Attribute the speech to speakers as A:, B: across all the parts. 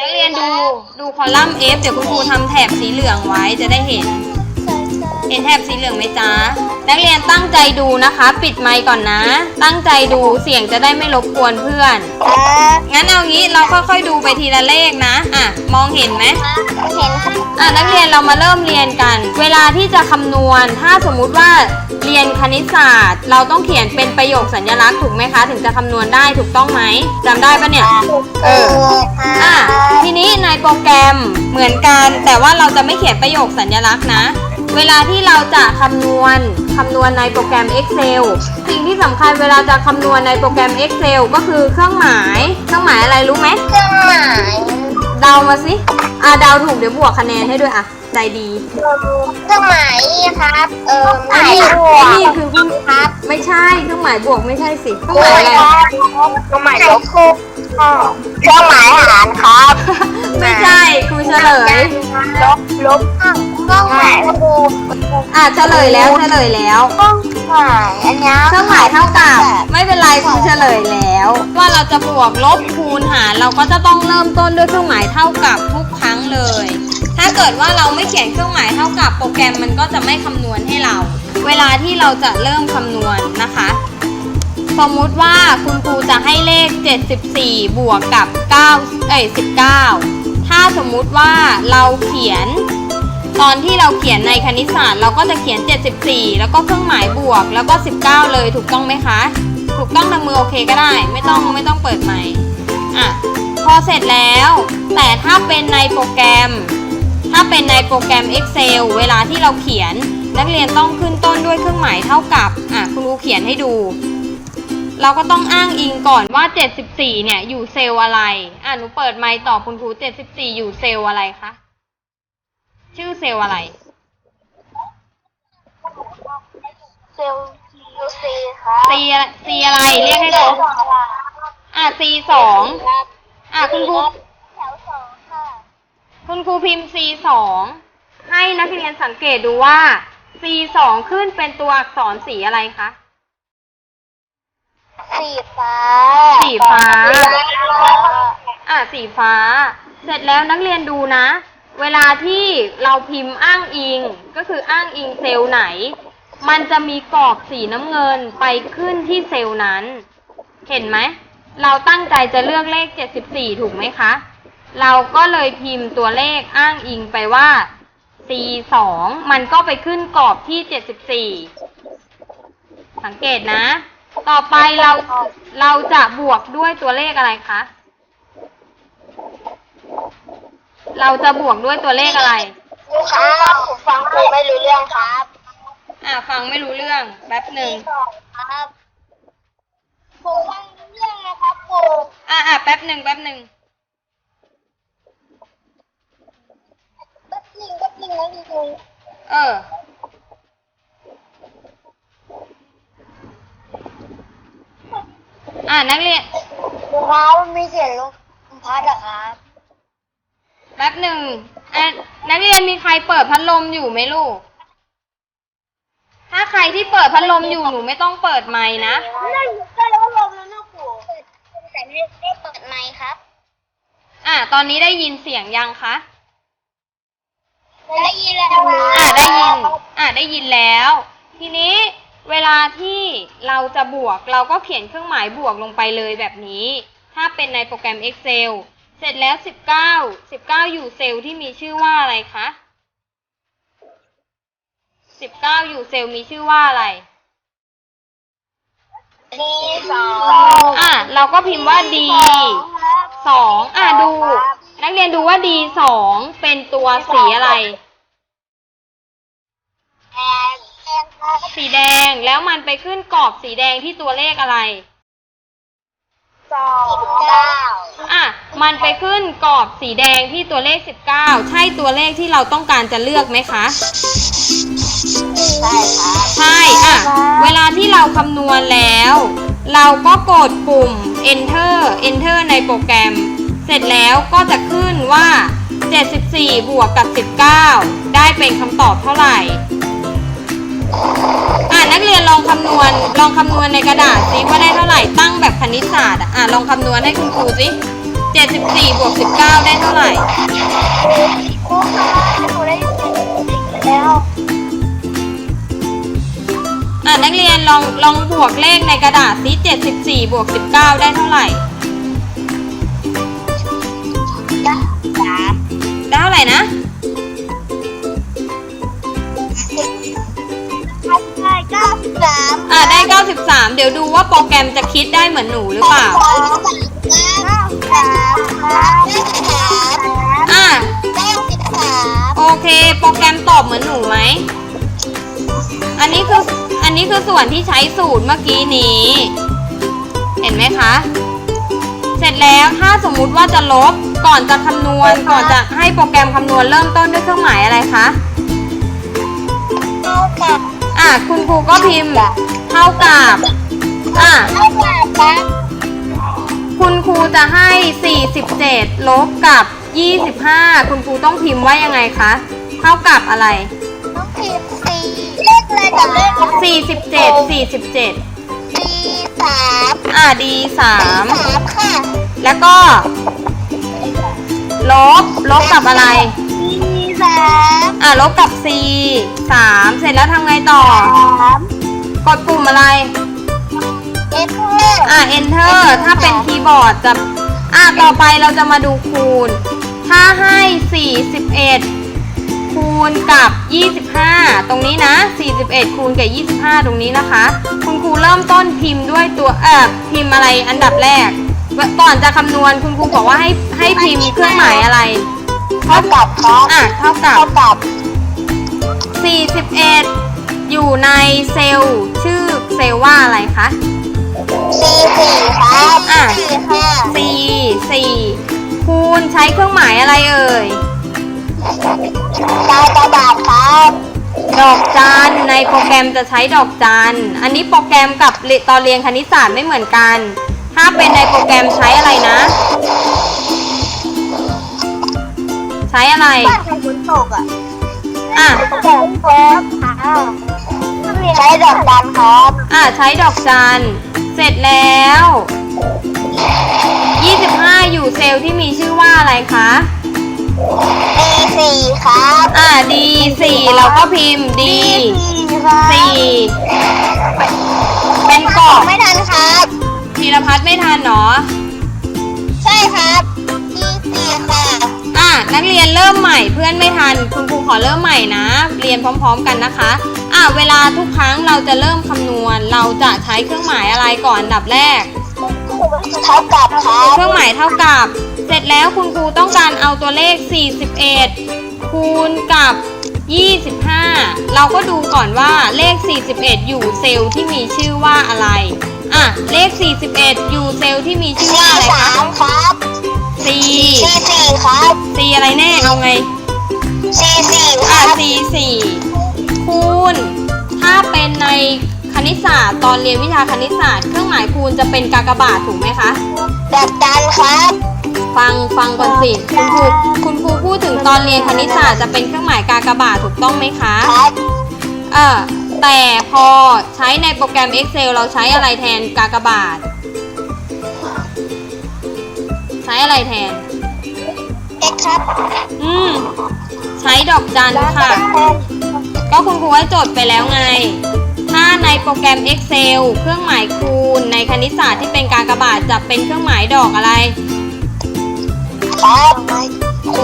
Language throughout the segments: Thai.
A: นักเรียนดูดูคอลัมน์ F เดี๋ยวคุณครูทำแถบสีเหลืองไว้จะได้เห็น เห็นแถบสีเหลืองไหมจ๊ะนักเรียนตั้งใจดูนะคะ ปิดไมค์ก่อนนะ ตั้งใจดูเสียงจะได้ไม่รบกวนเพื่อนงั้นเอางี้เราค่อยๆดูไปทีละเลขนะ อะ มองเห็นไหม
B: เห็นค่ะ
A: อะนักเรียนเรามาเริ่มเรียนกัน เวลาที่จะคำนวณ ถ้าสมมุติว่าเรียนคณิตศาสตร์ เราต้องเขียนเป็นประโยคสัญลักษณ์ถูกไหมคะ ถึงจะคำนวณได้ถูกต้องไหมจำได้ปะเนี่ย เออ อะทีนี้ในโปรแกรมเหมือนกัน แต่ว่าเราจะไม่เขียนประโยคสัญลักษณ์นะ เวลาที่เราจะคำนวณคำนวณในโปรแกรม Excel สิ่งที่สำคัญเวลาจะคำนวณในโปรแกรม Excel ก็คือเครื่องหมาย เครื่องหมายอะไรรู้ไหม
B: เครื่องหมาย
A: เดามาสิอะเดาถูกเดี๋ยวบวกคะแนนให้ด้วยอะใจดี
B: เครื่องหมายนี่ครับ เออ
A: ไอ้นี่
B: บว
A: ไอ้
B: ก
A: นี่คือเครื่อง
B: ครับ
A: ไม่ใช่เครื่องหมายบวกไม่ใช่สิเครื่อง
B: เค
A: หมายอะไร
B: รื่องหมายลบเครื่องหมายหารครับ
A: ไม่ใช่ครูเฉลย
B: ลบลบเครื่องหมายคู
A: อะเฉลยแล้วเฉลยแล้ว
B: เครื่องหมายอันนี้
A: เครื่องหมายเท่ากับ ไม่เป็นไรครูเฉลยแล้ว ว่าเราจะบวกลบคูณหารเราก็จะต้องเริ่มต้นด้วยเครื่องหมายเท่ากับทุกครั้งเลย ถ้าเกิดว่าเราไม่เขียนเครื่องหมายเท่ากับโปรแกรมมันก็จะไม่คำนวณให้เรา เวลาที่เราจะเริ่มคำนวณนะคะ สมมุติว่าคุณครูจะให้เลข 74 บวกกับ9เอ้ย19 ถ้าสมมุติว่าเราเขียน ตอนที่เราเขียนในคณิตศาสตร์เราก็จะเขียน 74 แล้วก็เครื่องหมายบวก แล้วก็ 19 เลยถูกต้องไหมคะ ถูกต้องทางมือโอเคก็ได้ ไม่ต้องไม่ต้องเปิดไมค์อะพอเสร็จแล้ว แต่ถ้าเป็นในโปรแกรม ถ้าเป็นในโปรแกรม Excel เวลาที่เราเขียน นักเรียนต้องขึ้นต้นด้วยเครื่องหมายเท่ากับอะคุณครูเขียนให้ดู เราก็ต้องอ้างอิงก่อนว่า 74 เนี่ยอยู่เซลล์อะไรอะหนูเปิดไมค์ตอบคุณครู 74 อยู่เซลล์อะไรคะ ชื่อเซลล์อะไร
B: เซลล์ยูซีครับ
A: C อะไร C อะไร เรียกให้ครบอะ C สองอะคุณครู
B: แถวสองค่ะ
A: คุณครูพิมพ์ C สองให้นักเรียนสังเกตดูว่า C สองขึ้นเป็นตัวอักษรสีอะไรคะ
B: สีฟ้า
A: สีฟ้า อะ สีฟ้า เสร็จแล้วนักเรียนดูนะ เวลาที่เราพิมพ์อ้างอิงก็คืออ้างอิงเซลล์ไหน มันจะมีกรอบสีน้ำเงินไปขึ้นที่เซลล์นั้น เห็นไหม เราตั้งใจจะเลือกเลข 74 ถูกไหมคะ เราก็เลยพิมพ์ตัวเลขอ้างอิงไปว่า C2 มันก็ไปขึ้นกรอบที่ 74 สังเกตนะ ต่อไปเราเราจะบวกด้วยตัวเลขอะไรคะ เราจะบวกด้วยตัวเลขอะไร
B: ลูกค้าครับผมฟังครูไม่รู้เรื่องครับ
A: อ่าฟังไม่รู้เรื่องแป๊บหนึ่ง
B: สองครับผมฟังรู้เรื่องนะครับครู
A: อ่าอ่าแป๊บหนึ่งแป๊บหนึ่ง
B: แป๊บหนึ่งแป๊บหนึ่งนะครู
A: เออ อ่านักเรียน
B: ครูครับมันมีเสียงลมพัดอะครับ
A: แป๊บหนึ่งอะนักเรียนมีใครเปิดพัดลมอยู่ไหมลูก ถ้าใครที่เปิดพัดลมอยู่หนูไม่ต้องเปิดไมค์นะ
B: นั่นก็แล้วลมแล้วนะครูแต่ไม่ได้เปิดไมค์ครับ
A: อ่าตอนนี้ได้ยินเสียงยังคะ
B: ได้ยินแล้ว
A: อ่าได้ยิน อ่าได้ยินแล้ว ทีนี้เวลาที่เราจะบวกเราก็เขียนเครื่องหมายบวกลงไปเลยแบบนี้ ถ้าเป็นในโปรแกรม Excel เสร็จแล้ว19 19อยู่เซลล์ที่มีชื่อว่าอะไรคะ19อยู่เซลล์มีชื่อว่าอะไร
B: ดีสอง
A: อะ เราก็พิมพ์ว่า D สองอะดู นักเรียนดูว่า D สองเป็นตัวสีอะไร
B: แอนแอนครับ
A: สีแดงแล้วมันไปขึ้นกรอบสีแดงที่ตัวเลขอะไร
B: สองเก้า
A: อะ มันไปขึ้นกรอบสีแดงที่ตัวเลข 19 ใช่ตัวเลขที่เราต้องการจะเลือกไหมคะ
B: ใช่ครับ
A: ใช่ อะ เวลาที่เราคำนวณแล้ว เราก็กดปุ่ม enter enter ในโปรแกรม เสร็จแล้วก็จะขึ้นว่า 74 บวกกับ 19 ได้เป็นคำตอบเท่าไหร่ อะนักเรียนลองคำนวณ ลองคำนวณในกระดาษสิว่าได้เท่าไหร่ตั้งแบบคณิตศาสตร์อะอะลองคำนวณให้คุณครูสิ74บวก19 ได้เท่าไหร่
B: ครูคะหนูได้แล้ว
A: อะนักเรียนลองลองบวกเลขในกระดาษซิ74บวก19 ได้เท่าไหร่
B: จ้ะสาม
A: ได้เท่าไหร่นะ
B: ได้เก้าสิบสาม
A: อะได้ 93 เดี๋ยวดูว่าโปรแกรมจะคิดได้เหมือนหนูหรือเปล่า
B: เก้าสิบสามครับเก้าสิบสาม
A: อะ
B: เก้าสิบสาม
A: โอเค โปรแกรมตอบเหมือนหนูไหม อันนี้คือ อันนี้คือส่วนที่ใช้สูตรเมื่อกี้นี้ เห็นไหมคะ เสร็จแล้วถ้าสมมุติว่าจะลบ ก่อนจะคำนวณ ก่อนจะให้โปรแกรมคำนวณเริ่มต้นด้วยเครื่องหมายอะไรคะ
B: เท่ากับ
A: อะ คุณครูก็พิมพ์เท่ากับ อะ
B: เท่ากับครับ
A: คุณครูจะให้ 47 ลบกับ 25 คุณครูต้องพิมพ์ว่ายังไงคะ เท่ากับอะไร
B: ต้องพิมพ์สี่เลขอะไรกับเลขอะไร
A: 47 47
B: สี่สาม
A: อะ D
B: สามค่ะ
A: 3แล้วก็ ลบ ลบกับอะไร
B: สี่สาม
A: อะลบกับ C 3เสร็จแล้วทำไงต่อ
B: สาม
A: กดปุ่มอะไร
B: เอ็นเอ
A: อะ enter ถ้าเป็นคีย์บอร์ดจะ อะ ต่อไปเราจะมาดูคูณ ถ้าให้ 41 คูณกับ 25 ตรงนี้นะ 41 คูณกับ 25 ตรงนี้นะคะ คุณครูเริ่มต้นพิมพ์ด้วยตัว เอ่อ พิมพ์อะไรอันดับแรก ก่อนจะคำนวณคุณครูบอกว่าให้ให้พิมพ์เครื่องหมายอะไร
B: เท่ากับครับ
A: อะเท่ากับ
B: เท่ากับ
A: 41 อยู่ในเซลล์ชื่อเซลล์ว่าอะไรคะ
B: สี่สี่ครับ
A: อะ
B: สี่ค่ะ
A: 4 4 คูณใช้เครื่องหมายอะไรเอ่ย
B: ดาวกระดาษครับ
A: ดอกจันในโปรแกรมจะใช้ดอกจัน อันนี้โปรแกรมกับเรียตอนเรียนคณิตศาสตร์ไม่เหมือนกัน ถ้าเป็นในโปรแกรมใช้อะไรนะ ใช้อะไร
B: บ้านใครฝนตกอะ
A: อะ
B: ฝนตกใช้ดอกจันครับ
A: อะใช้ดอกจัน เสร็จแล้ว 25 อยู่เซลล์ที่มีชื่อว่าอะไรคะ
B: ดีสี่ครับ
A: อะ D 4 เราก็พิมพ์ D
B: สี่ครับ
A: 4เป็นกรอบ
B: ไม่ทันครับ
A: ธีรพัฒน์ไม่ทันเนาะ
B: ใช่ครับดีสี่ค่ะ
A: อะ นักเรียนเริ่มใหม่เพื่อนไม่ทัน คุณครูขอเริ่มใหม่นะ เรียนพร้อมๆกันนะคะอะเวลาทุกครั้งเราจะเริ่มคำนวณ เราจะใช้เครื่องหมายอะไรก่อนอันดับแรก
B: เท่ากับครับ
A: เครื่องหมายเท่ากับ เสร็จแล้วคุณครูต้องการเอาตัวเลข 41 คูณกับ 25 เราก็ดูก่อนว่าเลข 41 อยู่เซลล์ที่มีชื่อว่าอะไร อะ เลข 41 อยู่เซลล์ที่มีชื่อว่า
B: สี่
A: อะไร
B: สา
A: คะ
B: มครับ
A: C
B: สี่สี่ครับ
A: C อะไรแน่เอาไง
B: สี่สี่ค
A: อะ
B: รับ
A: C 4คูณ ถ้าเป็นในคณิตศาสตร์ตอนเรียนวิชาคณิตศาสตร์เครื่องหมายคูณจะเป็นกากบาทถูกไหมคะ
B: ดอกจันครับ
A: ฟังฟังก่อนสิคุณครูคุณครูพูดถึงตอนเรียนคณิตศาสตร์จะเป็นเครื่องหมายกากบาทถูกต้องไหมคะ
B: ครับ
A: เออแต่พอใช้ในโปรแกรม Excel เราใช้อะไรแทนกากบาทใช้อะไรแทน
B: เอ็กครับ
A: อืม ใช้ดอกจันค่ะ ก็คุณครูให้โจทย์ไปแล้วไง ถ้าในโปรแกรม Excel เครื่องหมายคูณในคณิตศาสตร์ที่เป็นกากบาทจะเป็นเครื่องหมายดอกอะไร
B: ครับ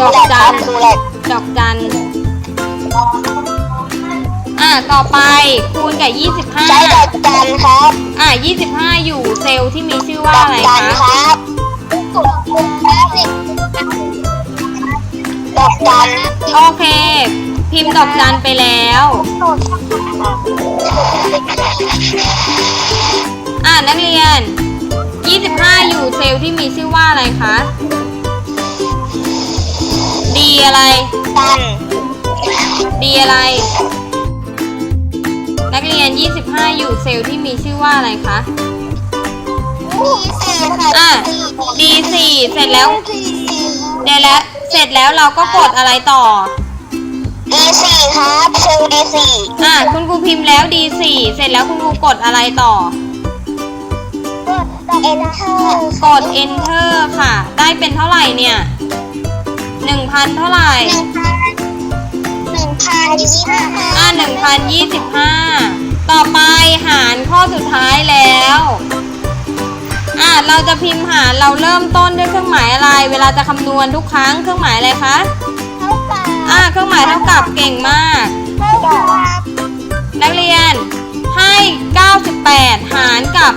A: ดอกจัน
B: ดูแล
A: ดอกจัน อะ ต่อไปคูณกับ
B: ใช้ดอก
A: 25
B: จันครับ
A: อะ 25 อยู่เซลล์ที่มีชื่อว่า
B: ดอก
A: อะไร
B: จัน
A: คะ
B: ครับดอกจัน
A: โอเค พิมพ์ดอกจันไปแล้ว อะนักเรียน 25 อยู่เซลล์ที่มีชื่อว่าอะไรคะ ดีอะไร
B: จัน
A: ดีอะไร นักเรียน 25 อยู่เซลล์ที่มีชื่อว่าอะไรคะ
B: ดีสี่ค่ะ
A: อะดีสี่เสร็จแล้วเดี๋ยวแล้วเสร็จแล้วเราก็กดอะไรต่อ
B: ดีสี่ครับเซลดีสี่
A: อะคุณครูพิมพ์แล้วดีสี่เสร็จแล้วคุณครูกดอะไรต่อ
B: ดอก enter
A: กด enter ค่ะ ได้เป็นเท่าไหร่เนี่ยหนึ่งพันเท่าไหร่
B: หนึ่งพันหนึ่งพันยี่สิบห้า
A: อ่าหนึ่งพันยี่สิบห้า ต่อไปหารข้อสุดท้ายแล้ว อ่าเราจะพิมพ์หารเราเริ่มต้นด้วยเครื่องหมายอะไร เวลาจะคำนวณทุกครั้งเครื่องหมายอะไรคะ
B: เท่ากับ
A: อ่าเครื่องหมายเท่ากับเก่งมาก
B: เท่ากับ
A: นักเรียนให้ 98 หารกับ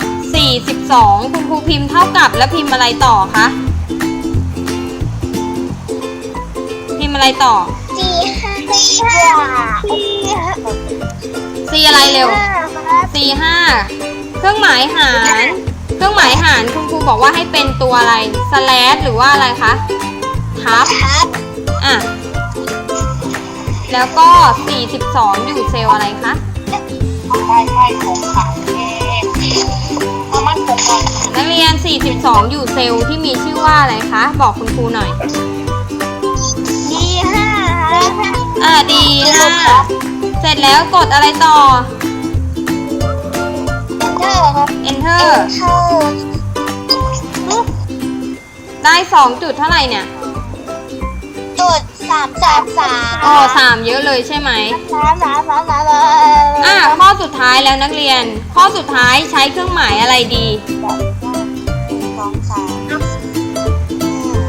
A: 42 คุณครูพิมพ์เท่ากับแล้วพิมพ์อะไรต่อคะพิมพ์อะไรต่อ
B: สี่ห้าสี่ห้าสี่ห้า
A: C อะไรเร็ว
B: ครับ
A: C 5เครื่องหมายหาร เครื่องหมายหารคุณครูบอกว่าให้เป็นตัวอะไร slash หรือว่าอะไรคะทับ
B: ครับ
A: อะแล้วก็ 42 อยู่เซลล์อะไรคะ
B: ใช่ใช่ผมค่ะเอามันผมก่อน
A: นักเรียน 42 อยู่เซลล์ที่มีชื่อว่าอะไรคะ บอกคุณครูหน่อย
B: ดีห้า
A: อ่าดีห้าเสร็จแล้วกดอะไรต่อ
B: เออครับ
A: enter
B: เข้า
A: ได้2จุดเท่าไหร่เนี่ย
B: จุดสามสามสาม
A: อ๋อสามเยอะเลยใช่ไหม
B: สามสามสามสาม
A: อ่าข้อสุดท้ายแล้วนักเรียน ข้อสุดท้ายใช้เครื่องหมายอะไรดี
B: สองสาม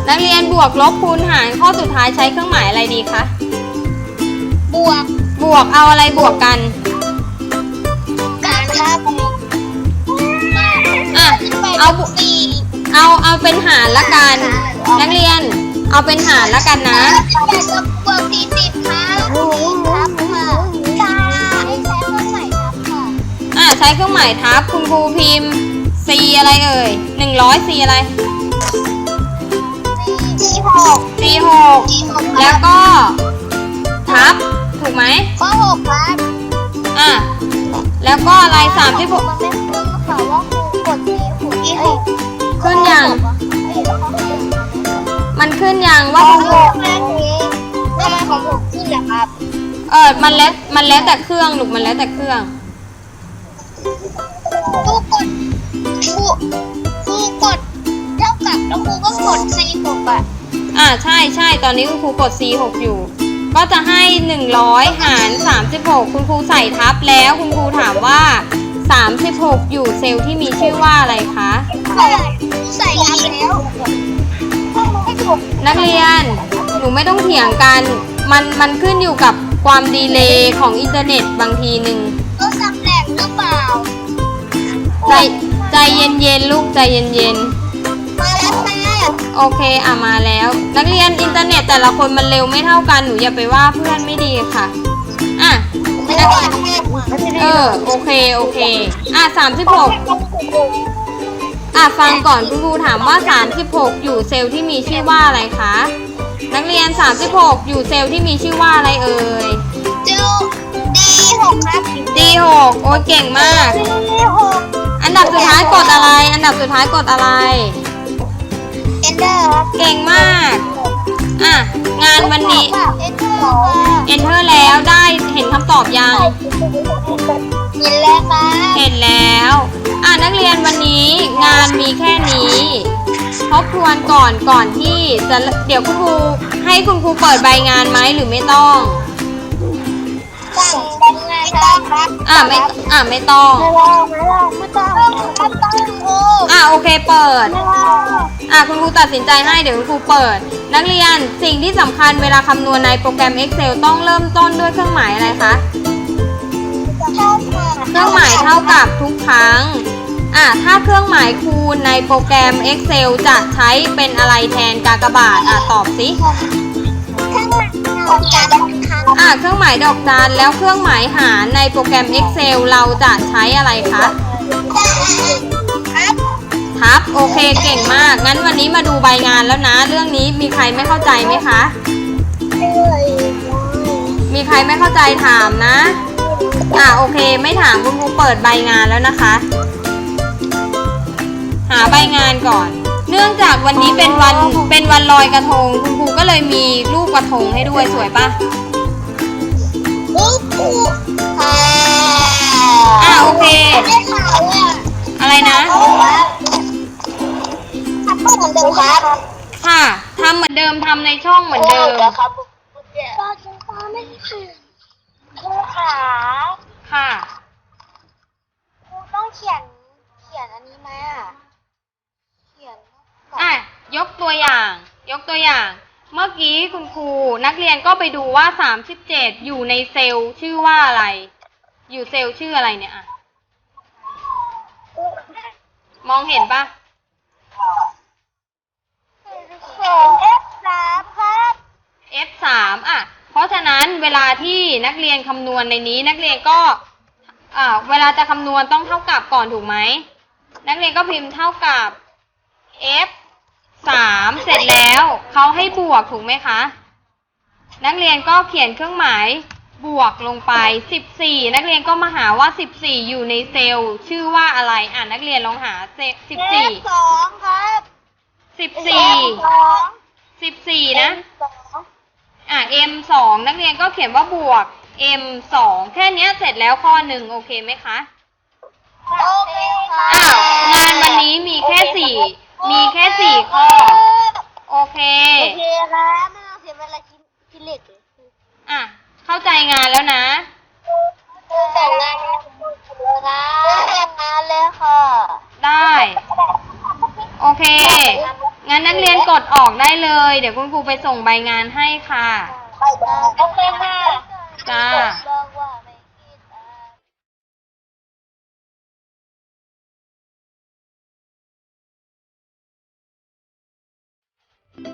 A: นักเรียนบวกลบคูณหารข้อสุดท้ายใช้เครื่องหมายอะไรดีคะ
B: บวก
A: บวกเอาอะไรบวกกัน เอาบุ
B: สี่
A: เอาเอาเป็นหารละกัน นักเรียน เอาเป็นหารละกันนะ
B: แปดกับบวกสี่สิบครับครับค่ะให้ใช้เครื่องหมายครับค่ะ
A: อ่าใช้เครื่องหมายทับคุณครูพิมพ์ C อะไรเอ่ย100 C อะไร
B: สี่หก
A: C 6
B: สี่หก
A: แล้วก็ทับถูกไหม
B: ข้อหกครับ
A: อะแล้วก็อะไร36
B: มันไม่ขึ้นค่ะว่าครูกดสี่ห กสี่หก
A: ขึ้นยัง มันขึ้นยังว่า
B: ว่า
A: คุณค
B: ห
A: รู
B: กแล้วนี้ทำไมของผมขึ้นล่ะครับ
A: เออมันแล้วมันแล้วแต่เครื่องลูกมันแล้วแต่เครื่อง
B: ครูกดครูครูกดเท่ากับแล้วครูก็กดสี่หกอะ
A: อ่าใช่ใช่ตอนนี้คุณครูกด C 6 อยู่ ก็จะให้ 100 หาร 36 คุณครูใส่ทับแล้วคุณครูถามว่า 36 อยู่เซลล์ที่มีชื่อว่าอะไรคะ
B: ใส่ยับแล้วให้ผม
A: นักเรียน หนูไม่ต้องเถียงกัน มันมันขึ้นอยู่กับความดีเลย์ของอินเทอร์เน็ตบางทีหนึ่ง
B: ก็สำแหน่งหรือเปล่า
A: ใจใจเย็นๆลูกใจเย็น
B: มาแล้วแม่
A: ๆโอเคอะมาแล้ว นักเรียนอินเทอร์เน็ตแต่ละคนมันเร็วไม่เท่ากันหนูอย่าไปว่าเพื่อนไม่ดีค่ะอะ
B: ไม่ได้ว่าแม่
A: เออ โอเค โอเค อะสามสิบหกอะฟังก่อนคุณครูถามว่า36อยู่เซลล์ที่มีชื่อว่าอะไรคะ นักเรียน36อยู่เซลล์ที่มีชื่อว่าอะไรเอ่ย
B: จูดีหกครับ
A: D6 โอ้ยเก่งมาก
B: ดีหก
A: อันดับสุดท้ายกดอะไร อันดับสุดท้ายกดอะไร
B: เอนเดอร์ครับ
A: เก่งมาก อะ งานวันนี้
B: เอนเดอร์
A: enter แล้วได้เห็นคำตอบยัง
B: เห็นแล้วครับ
A: เห็นแล้ว อะนักเรียนวันนี้งานมีแค่นี้ ทบทวนก่อนก่อนที่จะเดี๋ยวคุณครูให้คุณครูเปิดใบงานไหมหรือไม่ต้อง
B: สั่ง เป็นไงครับครับ
A: อะไม่อะไม่ต้อง
B: ไม่ต้องไม่ต้องไม่ต้องไม่ต้องครู
A: อะโอเคเปิด
B: ไม่ต้อง
A: อะคุณครูตัดสินใจให้เดี๋ยวคุณครูเปิด นักเรียนสิ่งที่สำคัญเวลาคำนวณในโปรแกรม Excel ต้องเริ่มต้นด้วยเครื่องหมายอะไรคะ
B: เท่ากับ
A: เครื่องหมายเท่ากับทุกครั้งอะถ้าเครื่องหมายคูณในโปรแกรม Excel จะใช้เป็นอะไรแทนกากบาทอะตอบสิ
B: เครื่องหมายเท่ากับครับ
A: อะเครื่องหมายดอกจันแล้วเครื่องหมายหารในโปรแกรม Excel เราจะใช้อะไรคะ
B: ครับ
A: ทับโอเคเก่งมาก งั้นวันนี้มาดูใบงานแล้วนะ เรื่องนี้มีใครไม่เข้าใจไหมคะ มีใครไม่เข้าใจถามนะ อะโอเค ไม่ถามคุณครูเปิดใบงานแล้วนะคะ หาใบงานก่อน เนื่องจากวันนี้เป็นวันเป็นวันลอยกระทง คุณครูก็เลยมีรูปกระทงให้ด้วยสวยปะ
B: ปุ๊บปุ๊บอ่า
A: อะโอเค
B: ได้ข่าวว่า
A: อะไรนะ
B: เขาบอกว่าครับ
A: ค่ะทำเหมือนเดิมทำในช่องเหมือนเดิม
B: ครับก็จะตาไม่ผ่านครูขา
A: ค่ะ
B: ครูต้องเขียนเขียนอันนี้ไหมอะ เขียน
A: อะ ยก ตัวอย่าง ยกตัวอย่าง เมื่อกี้คุณครูนักเรียนก็ไปดูว่า37อยู่ในเซลล์ชื่อว่าอะไร อยู่เซลล์ชื่ออะไรเนี่ยอะมองเห็นปะ
B: สองเอฟสามครับ
A: F3 อะ เพราะฉะนั้นเวลาที่นักเรียนคำนวณในนี้นักเรียนก็อ่าเวลาจะคำนวณต้องเท่ากับก่อนถูกไหม นักเรียนก็พิมพ์เท่ากับ F สามเสร็จแล้วเขาให้บวกถูกไหมคะ นักเรียนก็เขียนเครื่องหมายบวกลงไป14นักเรียนก็มาหาว่า14อยู่ในเซลล์ชื่อว่าอะไรอะนักเรียนลองหาเซลล์
B: เอฟสองครับ
A: 14
B: สอง
A: 14 14นะ
B: สอง
A: อะ M สองนักเรียนก็เขียนว่าบวก M สองแค่เนี้ยเสร็จแล้วข้อหนึ่งโอเคไหมคะ
B: โอเคค่ะ
A: อ้าวงานวันนี้มีแค่สี่ มีแค่สี่ข้อ โอเค
B: โอเคครับไม่ต้องเสียเวลาคิดคิดเลขเลย
A: อะ เข้าใจงานแล้วนะ
B: แต่งงานเลยครับแต่งงานเลยค่ะ
A: ได้ โอเค งั้นนักเรียนกดออกได้เลย เดี๋ยวคุณครูไปส่งใบงานให้ค่ะ
B: โอเคค่ะ
A: จ้า